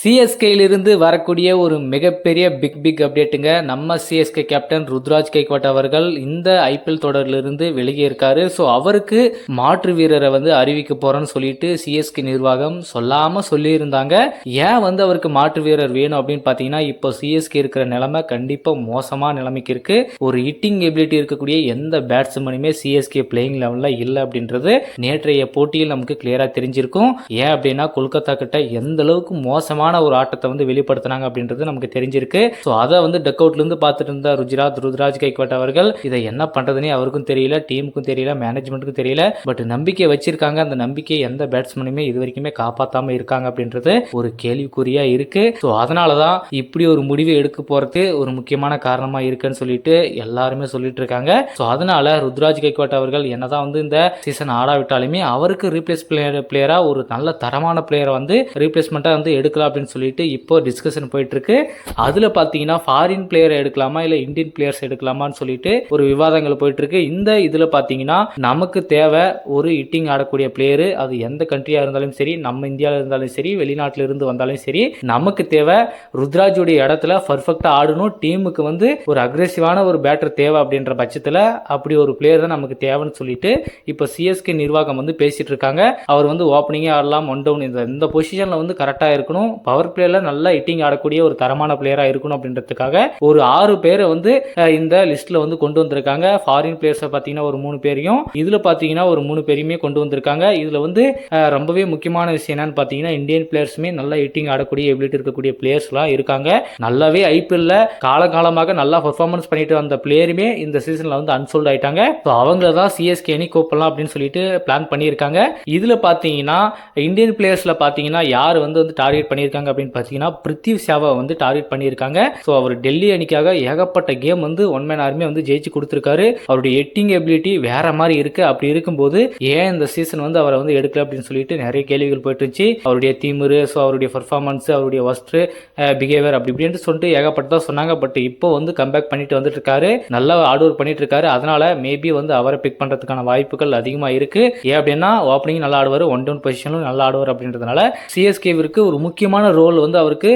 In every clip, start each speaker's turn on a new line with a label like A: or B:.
A: சிஎஸ்கேயிலிருந்து வரக்கூடிய ஒரு மிகப்பெரிய பிக் பிக் அப்டேட்டுங்க நம்ம சிஎஸ்கே கேப்டன் ருத்ராஜ் கைக்வாட் அவர்கள் இந்த ஐபிஎல் தொடரிலிருந்து வெளியே இருக்காரு ஸோ அவருக்கு மாற்று வீரரை வந்து அறிவிக்க போறேன்னு சொல்லிட்டு சிஎஸ்கே நிர்வாகம் சொல்லாம சொல்லியிருந்தாங்க. ஏன் வந்து அவருக்கு மாற்று வீரர் வேணும் அப்படின்னு பார்த்தீங்கன்னா இப்போ சிஎஸ்கே இருக்கிற நிலைமை கண்டிப்பா மோசமான நிலைமைக்கு இருக்கு. ஒரு ஹிட்டிங் எபிலிட்டி இருக்கக்கூடிய எந்த பேட்ஸ்மேனுமே சிஎஸ்கே பிளேயிங் லெவலில் இல்லை அப்படின்றது நேற்றைய போட்டியில் நமக்கு கிளியரா தெரிஞ்சிருக்கும். ஏன் அப்படின்னா கொல்கத்தா கிட்ட எந்த அளவுக்கு மோசமான ஒரு ஆட்டத்தை வந்து வெளிப்படுத்தினாங்க அப்படின்றது நமக்கு தெரிஞ்சிருக்கு. ஸோ அதை வந்து டக் அவுட்ல இருந்து பார்த்துட்டு இருந்த ருஜிராத் ருத்ராஜ் கைக்வாட் அவர்கள் இதை என்ன பண்ணுறதுனே அவருக்கும் தெரியல டீமுக்கும் தெரியல மேனேஜ்மெண்ட்டுக்கும் தெரியல. பட் நம்பிக்கை வச்சிருக்காங்க. அந்த நம்பிக்கையை எந்த பேட்ஸ்மேனுமே இது வரைக்குமே காப்பாத்தாம இருக்காங்க அப்படின்றது ஒரு கேள்விக்குறியா இருக்கு. ஸோ அதனால தான் இப்படி ஒரு முடிவை எடுக்க போறது ஒரு முக்கியமான காரணமா இருக்குன்னு சொல்லிட்டு எல்லாருமே சொல்லிட்டு இருக்காங்க. ஸோ அதனால ருத்ராஜ் கைக்வாட் அவர்கள் என்னதான் வந்து இந்த சீசன் ஆடாவிட்டாலுமே அவருக்கு ரீப்ளேஸ் பிளேயர் பிளேயரா ஒரு நல்ல தரமான பிளேயரை வந்து ரீப்ளேஸ்மெண்ட்டாக வந்து எடுக்கலாம் அப்படின்னு சொல்லிட்டு இப்போ டிஸ்கஷன் போயிட்டு இருக்கு பார்த்தீங்கன்னா ஃபாரின் பிளேயர் எடுக்கலாமா இல்லை இந்தியன் பிளேயர்ஸ் எடுக்கலாமான்னு சொல்லிட்டு ஒரு விவாதங்கள் போயிட்டு இருக்கு இந்த இதில் பார்த்தீங்கன்னா நமக்கு தேவை ஒரு ஹிட்டிங் ஆடக்கூடிய பிளேயரு அது எந்த கண்ட்ரியா இருந்தாலும் சரி நம்ம இந்தியாவில் இருந்தாலும் சரி வெளிநாட்டில் இருந்து வந்தாலும் சரி நமக்கு தேவை ருத்ராஜுடைய இடத்துல பர்ஃபெக்டாக ஆடணும். டீமுக்கு வந்து ஒரு அக்ரெசிவான ஒரு பேட்டர் தேவை அப்படின்ற பட்சத்தில் அப்படி ஒரு பிளேயர் தான் நமக்கு தேவைன்னு சொல்லிட்டு இப்போ சிஎஸ்கே நிர்வாகம் வந்து பேசிட்டு இருக்காங்க. அவர் வந்து ஓப்பனிங்கே ஆடலாம் ஒன் டவுன் இந்த இந்த பொசிஷனில் வந்து கரெக்டாக இருக்கணும். பவர் பிளேயர்ல நல்லா ஹிட்டிங் ஆடக்கூடிய ஒரு தரமான பிளேயரா இருக்கணும் அப்படின்றதுக்காக ஒரு ஆறு பேரை வந்து இந்த லிஸ்ட்ல வந்து கொண்டு வந்திருக்காங்க. ஃபாரின் பிளேயர்ஸை பார்த்தீங்கன்னா ஒரு மூணு பேரையும் இதுல பார்த்தீங்கன்னா ஒரு மூணு பேரையுமே கொண்டு வந்திருக்காங்க. இதுல வந்து ரொம்பவே முக்கியமான விஷயம் என்னன்னு பார்த்தீங்கன்னா இந்தியன் பிளேயர்ஸுமே நல்லா ஹிட்டிங் ஆடக்கூடிய எபிலிட்டி இருக்கக்கூடிய பிளேயர்ஸ்லாம் இருக்காங்க. நல்லாவே ஐபிஎல்ல காலகாலமாக நல்லா பர்ஃபார்மன்ஸ் பண்ணிட்டு வந்த பிளேயருமே இந்த சீசன்ல வந்து அன்சோல்ட் ஆயிட்டாங்க. ஸோ அவங்கள தான் சிஎஸ்கே அணி கூப்பிடலாம் அப்படின்னு சொல்லிட்டு பிளான் பண்ணியிருக்காங்க. இதுல பார்த்தீங்கன்னா இந்தியன் பிளேயர்ஸ்ல பார்த்தீங்கன்னா யார் வந்து வந்து டார்கெட் பண்ணியிருக்காங்க அப்படின்னு பார்த்தீங்கன்னா பிருத்திவ் ஷாவை வந்து டார்கெட் பண்ணியிருக்காங்க. ஸோ அவர் டெல்லி அணிக்காக ஏகப்பட்ட கேம் வந்து ஒன் மேன் ஆர்மி வந்து ஜெயிச்சு கொடுத்துருக்காரு. அவருடைய எட்டிங் எபிலிட்டி வேற மாதிரி இருக்கு. அப்படி இருக்கும்போது ஏன் இந்த சீசன் வந்து அவரை வந்து எடுக்கல அப்படின்னு சொல்லிட்டு நிறைய கேள்விகள் போயிட்டு இருந்துச்சு அவருடைய தீமுரு ஸோ அவருடைய பர்ஃபார்மன்ஸ் அவருடைய ஒஸ்ட்ரு பிஹேவியர் அப்படி இப்படின்ட்டு சொல்லிட்டு ஏகப்பட்டதாக சொன்னாங்க. பட் இப்போ வந்து கம்பேக் பண்ணிட்டு வந்துட்டு இருக்காரு நல்லா ஆர்டர் பண்ணிட்டு இருக்காரு அதனால மேபி வந்து அவரை பிக் பண்றதுக்கான வாய்ப்புகள் அதிகமாக இருக்கு. ஏன் அப்படின்னா ஓப்பனிங் நல்லா ஆடுவார் ஒன் டவுன் பொசிஷனும் நல்லா ஆடுவார் அப்படின்றதுனால சிஎஸ்கேவிற்கு ஒரு முக்கியமான ரோல் வந்து அவருக்கு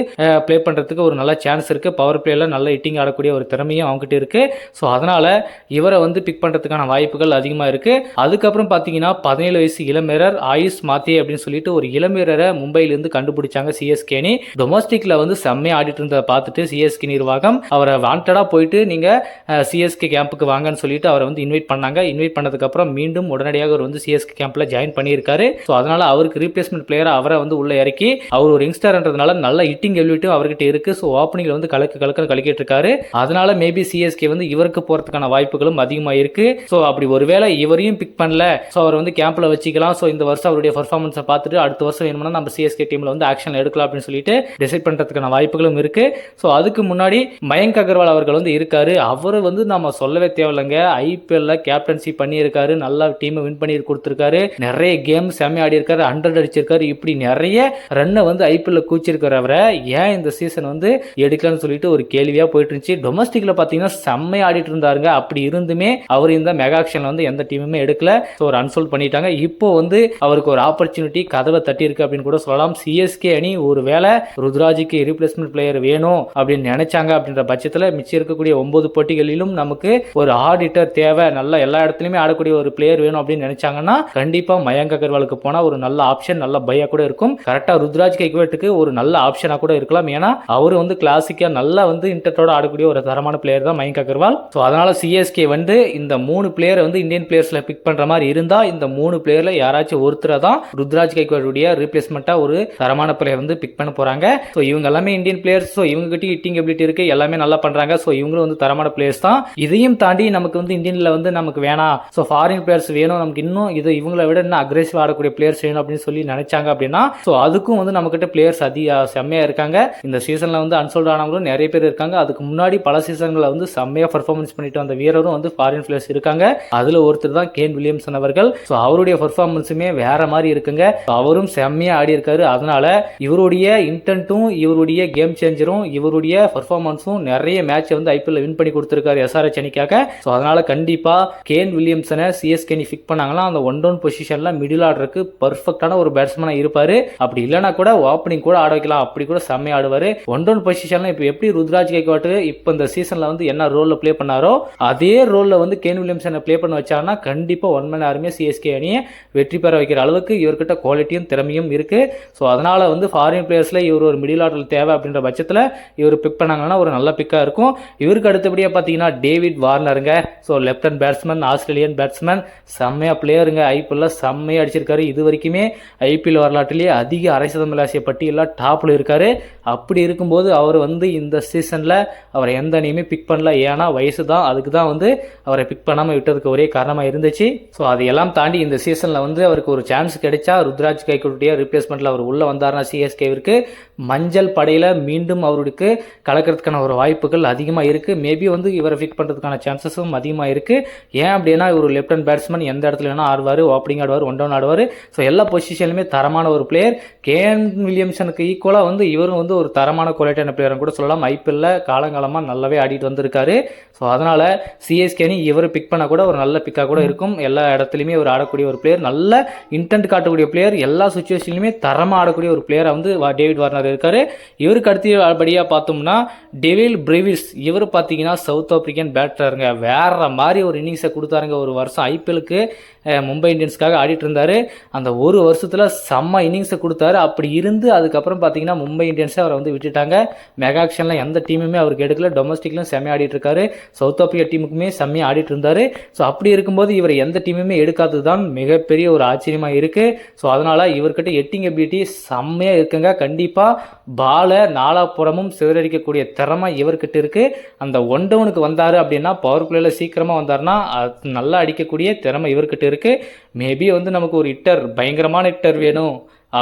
A: ப்ளே பண்ணுறதுக்கு ஒரு நல்ல சான்ஸ் இருக்குது பவர் பிளேயில் நல்ல ஹிட்டிங் ஆடக்கூடிய ஒரு திறமையும் அவங்ககிட்ட இருக்குது ஸோ அதனால் இவரை வந்து பிக் பண்ணுறதுக்கான வாய்ப்புகள் அதிகமாக இருக்குது அதுக்கப்புறம் பார்த்தீங்கன்னா பதினேழு வயசு இளமேரர் ஆயுஷ் மாத்தே அப்படின்னு சொல்லிட்டு ஒரு இளமீரரை மும்பையிலேருந்து கண்டுபிடிச்சாங்க சிஎஸ்கேனி டொமஸ்டிக்கில் வந்து செம்மையாக ஆடிட்டு இருந்ததை பார்த்துட்டு சிஎஸ்கே நிர்வாகம் அவரை வாண்டடாக போயிட்டு நீங்கள் சிஎஸ்கே கேம்புக்கு வாங்கன்னு சொல்லிட்டு அவரை வந்து இன்வைட் பண்ணாங்க. இன்வைட் பண்ணதுக்கப்புறம் மீண்டும் உடனடியாக அவர் வந்து சிஎஸ்கே கேம்பில் ஜாயின் பண்ணியிருக்காரு. ஸோ அதனால் அவருக்கு ரீப்ளேஸ்மெண்ட் பிளேயர் அவரை வந்து உள்ளே இறக்கி அவர் ஒரு யங்ஸ்டர்ன்றதுனால நல்ல ஹிட்டிங் எபிலிட்டியும் அவர்கிட்ட இருக்கு. ஸோ ஓப்பனிங்ல வந்து கலக்கு கலக்க கலக்கிட்டு இருக்காரு அதனால மேபி சிஎஸ்கே வந்து இவருக்கு போறதுக்கான வாய்ப்புகளும் அதிகமாக இருக்கு. ஸோ அப்படி ஒருவேளை இவரையும் பிக் பண்ணல. ஸோ அவர் வந்து கேம்ப்ல வச்சுக்கலாம். ஸோ இந்த வருஷம் அவருடைய பர்ஃபார்மன்ஸை பார்த்துட்டு அடுத்த வருஷம் வேணும்னா நம்ம சிஎஸ்கே டீம்ல வந்து ஆக்ஷன் எடுக்கலாம் அப்படின்னு சொல்லிட்டு டிசைட் பண்றதுக்கான வாய்ப்புகளும் இருக்கு. ஸோ அதுக்கு முன்னாடி மயங்க் அகர்வால் அவர்கள் வந்து இருக்காரு. அவர் வந்து நம்ம சொல்லவே தேவையில்லைங்க. ஐபிஎல்ல கேப்டன்சி பண்ணியிருக்காரு. நல்லா டீமை வின் பண்ணி கொடுத்துருக்காரு. நிறைய கேம் செம்மையாடி இருக்காரு ஹண்ட்ரட் அடிச்சிருக்காரு. இப்படி நிறைய ரன்னை வந்து ஐபிஎல்ல கூச்சிருக்கிறவரை ஏன் இந்த சீசன் வந்து எடுக்கலன்னு சொல்லிட்டு ஒரு கேள்வியா போயிட்டு இருந்துச்சு டொமஸ்டிக்ல பாத்தீங்கன்னா செம்மையா ஆடிட்டு இருந்தாருங்க. அப்படி இருந்துமே அவர் இந்த மெகா ஆக்ஷன்ல வந்து எந்த டீமுமே எடுக்கல. ஸோ ஒரு அன்சோல்ட் பண்ணிட்டாங்க. இப்போ வந்து அவருக்கு ஒரு ஆப்பர்ச்சுனிட்டி கதவை தட்டி இருக்கு அப்படின்னு கூட சொல்லலாம். சிஎஸ்கே அணி ஒரு வேளை ருத்ராஜுக்கு ரீப்ளேஸ்மெண்ட் பிளேயர் வேணும் அப்படின்னு நினைச்சாங்க அப்படின்ற பட்சத்தில் மிச்சம் இருக்கக்கூடிய ஒன்பது போட்டிகளிலும் நமக்கு ஒரு ஆடிட்டர் தேவை. நல்ல எல்லா இடத்துலையுமே ஆடக்கூடிய ஒரு பிளேயர் வேணும் அப்படின்னு நினைச்சாங்கன்னா கண்டிப்பா மயங்க் அகர்வாலுக்கு போனா ஒரு நல்ல ஆப்ஷன் நல்ல பையா கூட இருக்கும். கரெக்டா ருத்ராஜ் கைக்வேட்டுக்கு ஒரு நல்ல ஆப்ஷனா கூட இருக்கலாம். ஏன்னா அவர் வந்து கிளாசிக்காக நல்லா வந்து இன்டர்டோட ஆடக்கூடிய ஒரு தரமான பிளேயர் தான் மயங்க் அகர்வால். ஸோ அதனால சிஎஸ்கே வந்து இந்த மூணு பிளேயரை வந்து இந்தியன் பிளேயர்ஸ்ல பிக் பண்ற மாதிரி இருந்தால் இந்த மூணு பிளேயர்ல யாராச்சும் ஒருத்தரை தான் ருத்ராஜ் கைக்வாடுடைய ரீப்ளேஸ்மெண்ட்டாக ஒரு தரமான பிளேயர் வந்து பிக் பண்ண போறாங்க. ஸோ இவங்க எல்லாமே இந்தியன் பிளேயர்ஸ் ஸோ இவங்க கிட்ட ஹிட்டிங் எபிலிட்டி இருக்கு. எல்லாமே நல்லா பண்ணுறாங்க ஸோ இவங்களும் வந்து தரமான பிளேயர்ஸ் தான். இதையும் தாண்டி நமக்கு வந்து இந்தியனில் வந்து நமக்கு வேணாம். ஸோ ஃபாரின் பிளேயர்ஸ் வேணும். நமக்கு இன்னும் இது இவங்களை விட இன்னும் அக்ரெசிவ் ஆடக்கூடிய பிளேயர்ஸ் வேணும் அப்படின்னு சொல்லி நினைச்சாங்க அப்படின்னா ஸோ அதுக்கும் வந்து நம்மக்கிட்ட பிளேயர்ஸ் அதிக செம்மையா இருக்காங்க. இந்த சீசன்ல வந்து அன்சோல்ட் ஆனவங்களும் நிறைய பேர் இருக்காங்க. அதுக்கு முன்னாடி பல சீசன்களை வந்து செம்மையா பர்ஃபார்மன்ஸ் பண்ணிட்டு வந்த வீரரும் வந்து ஃபாரின் பிளேயர்ஸ் இருக்காங்க. அதுல ஒருத்தர் தான் கேன் வில்லியம்சன் அவர்கள். ஸோ அவருடைய பர்ஃபார்மன்ஸுமே வேற மாதிரி இருக்குங்க. அவரும் செம்மையா ஆடி இருக்காரு. அதனால இவருடைய இன்டென்ட்டும் இவருடைய கேம் சேஞ்சரும் இவருடைய பர்ஃபார்மன்ஸும் நிறைய மேட்ச் வந்து ஐபிஎல் வின் பண்ணி கொடுத்துருக்காரு எஸ்ஆர்எச் அணிக்காக ஸோ அதனால கண்டிப்பா கேன் வில்லியம்சனை சிஎஸ்கே அணி ஃபிக் பண்ணாங்கன்னா அந்த ஒன் டவுன் பொசிஷன்ல மிடில் ஆர்டருக்கு பர்ஃபெக்டான ஒரு பேட்ஸ்மேனாக இருப்பாரு. அப்படி இல்லைனா கூட ஓப்பனிங் கூட கூட ஆட வைக்கலாம். அப்படி கூட செம்மையா ஆடுவார். ஒன் டவுன் பொசிஷன்ல இப்போ எப்படி ருத்ராஜ் கைக்வாட் இப்போ இந்த சீசன்ல வந்து என்ன ரோலில் ப்ளே பண்ணாரோ அதே ரோலில் வந்து கேன் வில்லியம்சனை ப்ளே பண்ண வச்சாங்கன்னா கண்டிப்பாக ஒன் மேன் ஆர்மியாக சிஎஸ்கே அணியை வெற்றி பெற வைக்கிற அளவுக்கு இவர்கிட்ட குவாலிட்டியும் திறமையும் இருக்கு. ஸோ அதனால வந்து ஃபாரின் பிளேயர்ஸில் இவர் ஒரு மிடில் ஆர்டர் தேவை அப்படின்ற பட்சத்தில் இவர் பிக் பண்ணாங்கன்னா ஒரு நல்ல பிக்காக இருக்கும். இவருக்கு அடுத்தபடியாக பார்த்தீங்கன்னா David வார்னருங்க so left hand batsman Australian batsman செம்மையாக பிளேயருங்க ஐபிஎல்ல செம்மையாக அடிச்சிருக்காரு. இது வரைக்குமே ஐபிஎல் வரலாற்றிலேயே அதிக அரை சதம் விளாசிய பட்டியலில் டாப்பில் இருக்கார். அப்படி இருக்கும்போது அவர் வந்து இந்த சீசனில் அவரை எந்த அணியுமே பிக் பண்ணல. ஏன்னா வயசு தான் அதுக்கு தான் வந்து அவரை பிக் பண்ணாமல் விட்டதுக்கு ஒரே காரணமாக இருந்துச்சு. ஸோ அதையெல்லாம் தாண்டி இந்த சீசனில் வந்து அவருக்கு ஒரு சான்ஸ் கிடைச்சா ருத்ராஜ் கைக்குட்டியாக ரீப்ளேஸ்மெண்ட்டில் அவர் உள்ளே வந்தார்னா சிஎஸ்கேவிற்கு மஞ்சள் படையில் மீண்டும் அவருக்கு கலக்கிறதுக்கான ஒரு வாய்ப்புகள் அதிகமாக இருக்குது மேபி வந்து இவரை ஃபிக் பண்ணுறதுக்கான சான்சஸும் அதிகமாக இருக்குது ஏன் அப்படின்னா இவர் லெஃப்ட் ஹேண்ட் பேட்ஸ்மேன் எந்த இடத்துல வேணால் ஆடுவார் ஓப்பனிங் ஆடுவார் ஒன் டவுன் ஆடுவார். ஸோ எல்லா பொசிஷன்லையுமே தரமான ஒரு பிளேயர் கேன் வில்லியம்சனுக்கு ஈக்குவலாக வந்து இவரும் வந்து ஒரு தரமான குவாலிட்டியான பிளேயர்னு கூட சொல்லலாம். ஐபிஎல்ல காலங்காலமாக நல்லாவே ஆடிட்டு வந்திருக்காரு. ஸோ அதனால் சிஎஸ்கேனி இவர் பிக் பண்ண கூட ஒரு நல்ல பிக்காக கூட இருக்கும். எல்லா இடத்துலையுமே ஒரு ஆடக்கூடிய ஒரு பிளேயர் நல்ல இன்டென்ட் காட்டக்கூடிய பிளேயர் எல்லா சுச்சுவேஷன்லையுமே தரமாக ஆடக்கூடிய ஒரு பிளேயரை வந்து வா- டேவிட் வார்னர் இருக்காரு. இவருக்கு அடுத்தபடியாக பார்த்தோம்னா டெவில் பிரிவிஸ். இவர் பார்த்தீங்கன்னா சவுத் ஆப்பிரிக்கன் பேட்டருங்க வேற மாதிரி ஒரு இன்னிங்ஸை கொடுத்தாருங்க. ஒரு வருஷம் ஐபிஎலுக்கு மும்பை இந்தியன்ஸ்க்காக ஆடிட்டு இருந்தார் அந்த ஒரு வருஷத்தில் செம்ம இன்னிங்ஸை கொடுத்தாரு. அப்படி இருந்து அதுக்கப்புறம் பார்த்தீங்கன்னா மும்பை இந்தியன்ஸே அவரை வந்து விட்டுட்டாங்க. மெகாக்ஷனில் எந்த டீமுமே அவருக்கு எடுக்கல. டொமஸ்டிக்லையும் செம்மையாக ஆடிட்டு இருக்காரு சவுத் ஆப்பிரிக்கா டீமுக்குமே செம்மையாக ஆடிட்டு இருந்தார் ஸோ அப்படி இருக்கும்போது இவர் எந்த டீமுமே எடுக்காதது தான் மிகப்பெரிய ஒரு ஆச்சரியமாக இருக்குது ஸோ அதனால் இவர்கிட்ட எட்டிங் எபிலிட்டி செம்மையாக இருக்குங்க. கண்டிப்பாக பாலை நாலாப்புறமும் சிதறடிக்கக்கூடிய திறமை இவர்கிட்ட இருக்குது அந்த ஒன் டவுனுக்கு வந்தார் அப்படின்னா பவர் பிளேயில் சீக்கிரமாக வந்தாருன்னா அது நல்லா அடிக்கக்கூடிய திறமை இவர்கிட்ட இருக்குது இருக்குது மேபி வந்து நமக்கு ஒரு ஹிட்டர் பயங்கரமான ஹிட்டர் வேணும்.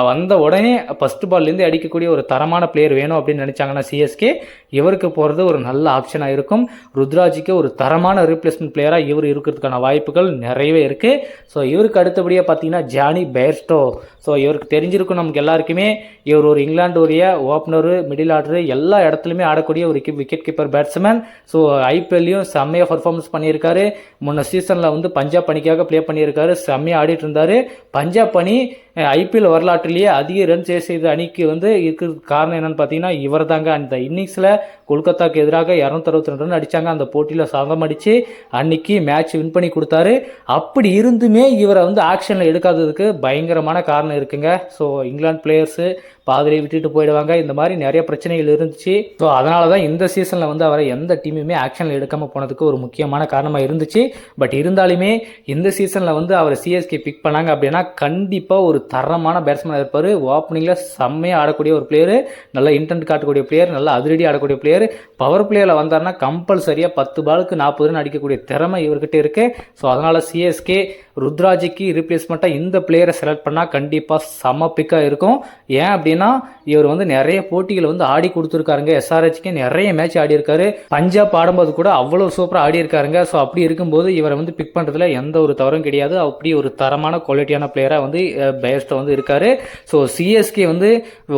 A: வந்த உடனே ஃபஸ்ட் பால்லேருந்து அடிக்கக்கூடிய ஒரு தரமான பிளேயர் வேணும் அப்படின்னு நினச்சாங்கன்னா சிஎஸ்கே இவருக்கு போகிறது ஒரு நல்ல ஆப்ஷனாக இருக்கும். ருத்ராஜுக்கு ஒரு தரமான ரீப்ளேஸ்மெண்ட் பிளேயராக இவர் இருக்கிறதுக்கான வாய்ப்புகள் நிறையவே இருக்குது ஸோ இவருக்கு அடுத்தபடியாக பார்த்தீங்கன்னா ஜானி பேர்ஸ்டோ. ஸோ இவருக்கு தெரிஞ்சிருக்கும் நமக்கு எல்லாருக்குமே. இவர் ஒரு இங்கிலாண்டுடைய ஓப்பனரு மிடில் ஆர்டரு எல்லா இடத்துலையுமே ஆடக்கூடிய ஒரு விக்கெட் கீப்பர் பேட்ஸ்மேன் ஸோ ஐபிஎல்லையும் செம்மையாக பர்ஃபார்மன்ஸ் பண்ணியிருக்காரு. முன்ன சீசனில் வந்து பஞ்சாப் அணிக்காக ப்ளே பண்ணியிருக்காரு. செம்மையாக ஆடிட்டு இருந்தார். பஞ்சாப் அணி ஐபிஎல் வரலாற்றிலேயே அதிக ரன் சேஸ் செய்த அணிக்கு வந்து இருக்கிறதுக்கு காரணம் என்னன்னு பார்த்தீங்கன்னா இவர் தாங்க அந்த இன்னிங்ஸில் கொல்கத்தாவுக்கு எதிராக இரநூத்தறுபத்தி ரெண்டு ரன் அடித்தாங்க அந்த போட்டியில் சதம் அடித்து அன்னைக்கு மேட்ச் வின் பண்ணி கொடுத்தாரு. அப்படி இருந்துமே இவரை வந்து ஆக்ஷனில் எடுக்காததுக்கு பயங்கரமான காரணம் இருக்குங்க. ஸோ இங்கிலாந்து பிளேயர்ஸு பாதிலே விட்டுட்டு போயிடுவாங்க. இந்த மாதிரி நிறைய பிரச்சனைகள் இருந்துச்சு. ஸோ அதனால தான் இந்த சீசனில் வந்து அவரை எந்த டீமுமே ஆக்ஷனில் எடுக்காமல் போனதுக்கு ஒரு முக்கியமான காரணமாக இருந்துச்சு. பட் இருந்தாலுமே இந்த சீசனில் வந்து அவர் சிஎஸ்கே பிக் பண்ணாங்க அப்படின்னா கண்டிப்பாக ஒரு தரமான பேட்ஸ்மேனாக இருப்பார். ஓப்பனிங்கில் செம்மையாக ஆடக்கூடிய ஒரு பிளேயர் நல்ல இன்டென்ட் காட்டக்கூடிய பிளேயர் நல்ல அதிரடி ஆடக்கூடிய பிளேயர் பவர் பிளேயரில் வந்தார்னா கம்பல்சரியாக பத்து பாலுக்கு நாற்பது ரன் அடிக்கக்கூடிய திறமை இவர்கிட்ட இருக்கு. ஸோ அதனால் சிஎஸ்கே ருத்ராஜிக்கு ரீப்ளேஸ்மெண்ட்டாக இந்த பிளேயரை செலக்ட் பண்ணால் கண்டிப்பாக செம பிக்காக இருக்கும். ஏன் அப்படி அப்படின்னா இவர் வந்து நிறைய போட்டிகள் வந்து ஆடி கொடுத்துருக்காருங்க. எஸ்ஆர்ஹெச்க்கு நிறைய மேட்ச் ஆடி இருக்காரு பஞ்சாப் ஆடும்போது கூட அவ்வளோ சூப்பராக ஆடி இருக்காருங்க ஸோ அப்படி இருக்கும்போது இவரை வந்து பிக் பண்ணுறதுல எந்த ஒரு தவறும் கிடையாது. அப்படி ஒரு தரமான குவாலிட்டியான பிளேயராக வந்து பெயர்ஸ்ட்டை வந்து இருக்காரு. ஸோ சிஎஸ்கே வந்து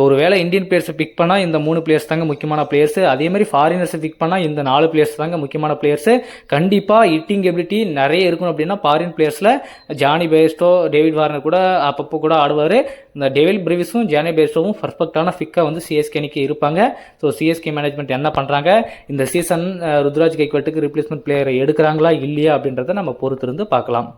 A: ஒரு வேளை இந்தியன் பிளேயர்ஸை பிக் பண்ணால் இந்த மூணு பிளேயர்ஸ் தாங்க முக்கியமான பிளேயர்ஸ் அதே மாதிரி ஃபாரினர்ஸை பிக் பண்ணால் இந்த நாலு பிளேயர்ஸ் தாங்க முக்கியமான பிளேயர்ஸ் கண்டிப்பாக ஹிட்டிங் எபிலிட்டி நிறைய இருக்கணும் அப்படின்னா ஃபாரின் பிளேயர்ஸில் ஜானி பேஸ்டோ டேவிட் வார்னர் கூட அப்பப்போ கூட ஆடுவார். இந்த டேவிட் பிரிவிஸும் ஜானி பேஸ்டோவும் பர்ஃபெக்டான ஃபிக்காக வந்து சிஎஸ்கே அணிக்கு இருப்பாங்க. ஸோ சிஎஸ்கே மேனேஜ்மெண்ட் என்ன பண்ணுறாங்க இந்த சீசன் ருத்ராஜ் கைக்வாட்டுக்கு ரிப்ளேஸ்மெண்ட் பிளேயரை எடுக்கிறாங்களா? இல்லையா? அப்படின்றத நம்ம பொறுத்திருந்து பார்க்கலாம்.